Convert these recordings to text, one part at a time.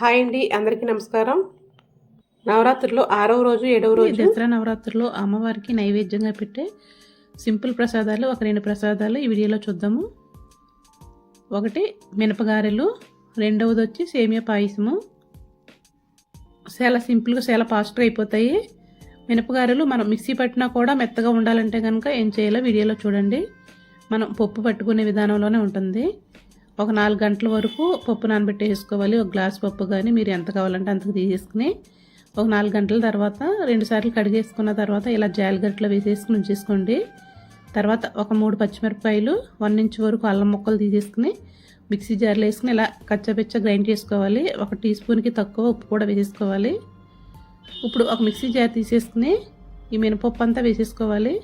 Hi అండి అందరికీ నమస్కారం. నవరాత్రిలో ఆరవ రోజు ఏడవ రోజు? దసరా నవరాత్రుల్లో అమ్మవారికి నైవేద్యంగా పెట్టే సింపుల్ ప్రసాదాలు ఒక రెండు ప్రసాదాలు ఈ వీడియోలో చూద్దాము. ఒకటి మినపగారెలు. రెండవది వచ్చి సేమియా పాయసము. చాలా సింపుల్గా చాలా ఫాస్ట్గా అయిపోతాయి. మినపగారెలు మనం మిక్సీ పట్టినా కూడా మెత్తగా ఉండాలంటే కనుక ఏం చేయాలో వీడియోలో చూడండి. మనం పప్పు పట్టుకునే విధానంలోనే ఉంటుంది. ఒక నాలుగు గంటల వరకు పప్పు నానబెట్టేసుకోవాలి ఒక గ్లాస్ పప్పు కానీ మీరు ఎంత కావాలంటే అంతకు తీసేసుకుని ఒక నాలుగు గంటల తర్వాత రెండు సార్లు కడిగేసుకున్న తర్వాత ఇలా జాలిగట్లో వేసేసుకుని ఉంచేసుకోండి. తర్వాత ఒక మూడు పచ్చిమిరపకాయలు వన్ ఇంచ్ వరకు అల్లం ముక్కలు తీసేసుకుని మిక్సీ జార్లో వేసుకుని ఇలా కచ్చపిచ్చ గ్రైండ్ చేసుకోవాలి. ఒక టీ స్పూన్కి తక్కువ ఉప్పు కూడా వేసేసుకోవాలి. ఇప్పుడు ఒక మిక్సీ జార్ తీసేసుకుని ఈ మినపప్పు అంతా వేసేసుకోవాలి.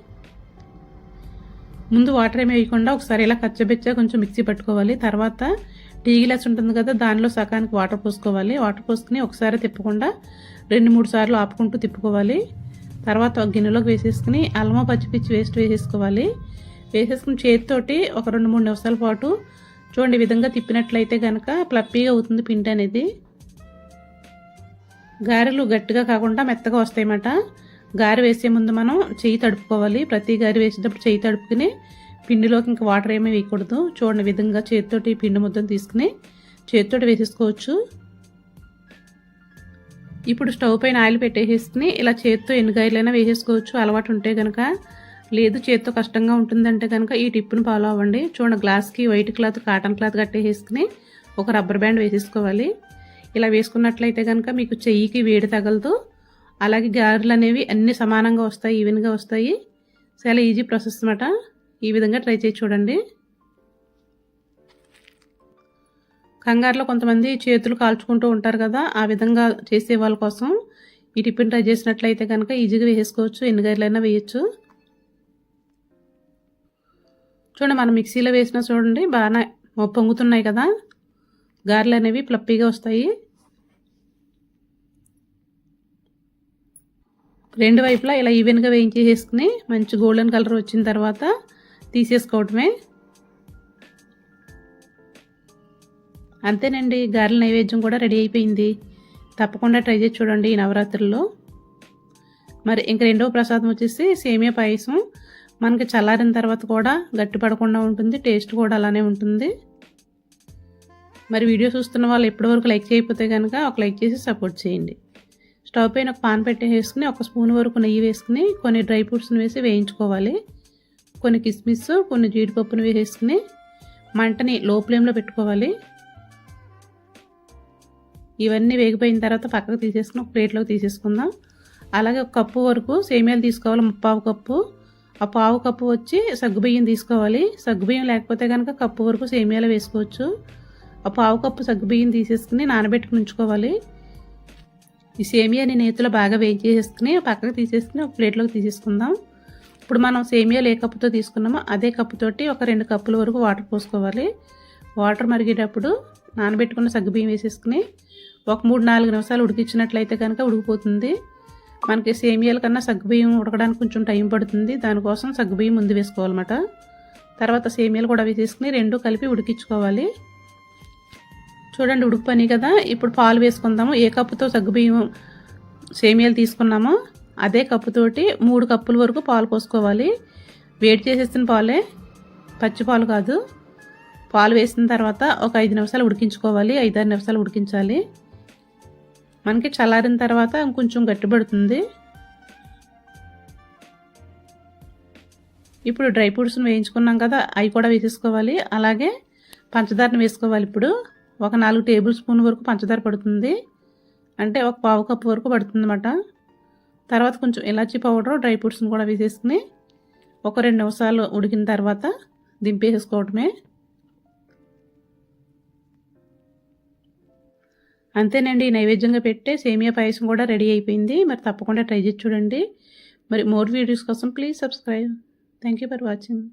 ముందు వాటర్ ఏమి వేయకుండా ఒకసారి ఇలా కచ్చబెచ్చ కొంచెం మిక్సీ పట్టుకోవాలి. తర్వాత టీ గ్లాస్ ఉంటుంది కదా దానిలో సకానికి వాటర్ పోసుకోవాలి. వాటర్ పోసుకుని ఒకసారి తిప్పకుండా రెండు మూడు సార్లు ఆపుకుంటూ తిప్పుకోవాలి. తర్వాత ఒక గిన్నెలోకి వేసేసుకుని అల్లమ పచ్చిపిచ్చి వేస్ట్ వేసేసుకోవాలి. వేసేసుకుని చేతితోటి ఒక రెండు మూడు నిమిషాల పాటు చూడండి విధంగా తిప్పినట్లయితే కనుక ప్లప్పీగా అవుతుంది పిండి అనేది. గారెలు గట్టిగా కాకుండా మెత్తగా వస్తాయన్నమాట. గారి వేసే ముందు మనం చెయ్యి తడుపుకోవాలి. ప్రతి గారి వేసేటప్పుడు చెయ్యి తడుపుకుని పిండిలోకి ఇంకా వాటర్ ఏమీ వేయకూడదు. చూడండి విధంగా చేతితోటి పిండి ముద్దను తీసుకుని చేతితోటి వేసేసుకోవచ్చు. ఇప్పుడు స్టవ్ పైన ఆయిల్ పెట్టేసేసుకుని ఇలా చేతితో ఎన్ని గాయలైనా వేసేసుకోవచ్చు. అలవాటు ఉంటే కనుక లేదు చేతితో కష్టంగా ఉంటుందంటే కనుక ఈ టిప్పును ఫాలో అవ్వండి. చూడండి గ్లాస్కి వైట్ క్లాత్ కాటన్ క్లాత్ కట్టేసేసుకుని ఒక రబ్బర్ బ్యాండ్ వేసేసుకోవాలి. ఇలా వేసుకున్నట్లయితే కనుక మీకు చెయ్యికి వేడి తగలదు. అలాగే గారెలు అనేవి అన్ని సమానంగా వస్తాయి ఈవెన్గా వస్తాయి. చాలా ఈజీ ప్రాసెస్ అనమాట ఈ విధంగా ట్రై చేసి చూడండి. కంగారులో కొంతమంది చేతులు కాల్చుకుంటూ ఉంటారు కదా ఆ విధంగా చేసే వాళ్ళ కోసం. ఈ టిఫిన్ ట్రై చేసినట్లయితే కనుక ఈజీగా వేసేసుకోవచ్చు ఎన్ని గారెలైనా వేయచ్చు. చూడండి మనం మిక్సీలో వేసినా చూడండి బాగా పొంగుతున్నాయి కదా. గారెలు అనేవి ప్లప్పీగా వస్తాయి. రెండు వైపులా ఇలా ఈవెన్గా వేయించేసుకుని మంచి గోల్డెన్ కలర్ వచ్చిన తర్వాత తీసేసుకోవటమే. అంతేనండి గారెల నైవేద్యం కూడా రెడీ అయిపోయింది. తప్పకుండా ట్రై చేసి చూడండి ఈ నవరాత్రుల్లో. మరి ఇంక రెండవ ప్రసాదం వచ్చేసి సేమియా పాయసం. మనకి చల్లారిన తర్వాత కూడా గట్టి పడకుండా ఉంటుంది టేస్ట్ కూడా అలానే ఉంటుంది. మరి వీడియో చూస్తున్న వాళ్ళు ఎప్పటివరకు లైక్ చేయకపోతే కనుక ఒక లైక్ చేసి సపోర్ట్ చేయండి. స్టవ్ పైన ఒక పాన్ పెట్టేసుకుని ఒక స్పూన్ వరకు నెయ్యి వేసుకుని కొన్ని డ్రై ఫ్రూట్స్ని వేసి వేయించుకోవాలి. కొన్ని కిస్మిస్ కొన్ని జీడిపప్పును వేసేసుకుని మంటని లో ఫ్లేమ్లో పెట్టుకోవాలి. ఇవన్నీ వేగిపోయిన తర్వాత పక్కకు తీసేసుకుని ఒక ప్లేట్లోకి తీసేసుకుందాం. అలాగే ఒక కప్పు వరకు సేమియాలు తీసుకోవాలి ముప్పావు కప్పు. ఆ పావు కప్పు వచ్చి సగ్గుబియ్యం తీసుకోవాలి. సగ్గుబియ్యం లేకపోతే కనుక కప్పు వరకు సేమియాలు వేసుకోవచ్చు. ఆ పావు కప్పు సగ్గుబియ్యం తీసేసుకుని నానబెట్టుకుని ఉంచుకోవాలి. ఈ సేమియాని నేతిలో బాగా వేయించేసుకుని పక్కకు తీసేసుకుని ఒక ప్లేట్లోకి తీసేసుకుందాం. ఇప్పుడు మనం సేమియాలు ఏ కప్పుతో తీసుకున్నామో అదే కప్పుతోటి ఒక రెండు కప్పుల వరకు వాటర్ పోసుకోవాలి. వాటర్ మరిగేటప్పుడు నానబెట్టుకున్న సగ్గుబియ్యం వేసేసుకుని ఒక మూడు నాలుగు నిమిషాలు ఉడికించినట్లయితే కనుక ఉడికిపోతుంది. మనకి సేమియాల కన్నా సగ్గుబియ్యం ఉడకడానికి కొంచెం టైం పడుతుంది. దానికోసం సగ్గుబియ్యం ముందు వేసుకోవాలన్నమాట. తర్వాత సేమియాలు కూడా వేసేసుకుని రెండు కలిపి ఉడికించుకోవాలి. చూడండి ఉడికిపోయి కదా. ఇప్పుడు పాలు వేసుకుందాము. ఏ కప్పుతో సగ్గుబియ్యం సేమియాలు తీసుకున్నామో అదే కప్పుతోటి మూడు కప్పుల వరకు పాలు పోసుకోవాలి. వేడి చేసేసిన పాలే పచ్చి పాలు కాదు. పాలు వేసిన తర్వాత ఒక ఐదు నిమిషాలు ఉడికించుకోవాలి. ఐదారు నిమిషాలు ఉడికించాలి. మనకి చల్లారిన తర్వాత ఇంకొంచెం గట్టిపడుతుంది. ఇప్పుడు డ్రై ఫ్రూట్స్ని వేయించుకున్నాం కదా అవి కూడా వేసేసుకోవాలి. అలాగే పంచదారని వేసుకోవాలి ఇప్పుడు. ఒక నాలుగు టేబుల్ స్పూన్ వరకు పంచదార పడుతుంది. అంటే ఒక పావు కప్పు వరకు పడుతుంది అన్నమాట తర్వాత కొంచెం ఇలాచీ పౌడర్ డ్రై ఫ్రూట్స్ని కూడా వేసేసుకుని ఒక రెండు నిమిషాలు ఉడికిన తర్వాత దింపేసుకోవటమే అంతేనండి నైవేద్యంగా పెట్టే సేమియా పాయసం కూడా రెడీ అయిపోయింది. మరి తప్పకుండా ట్రై చేసి చూడండి. మరి మోర్ వీడియోస్ కోసం please subscribe. Thank you for watching.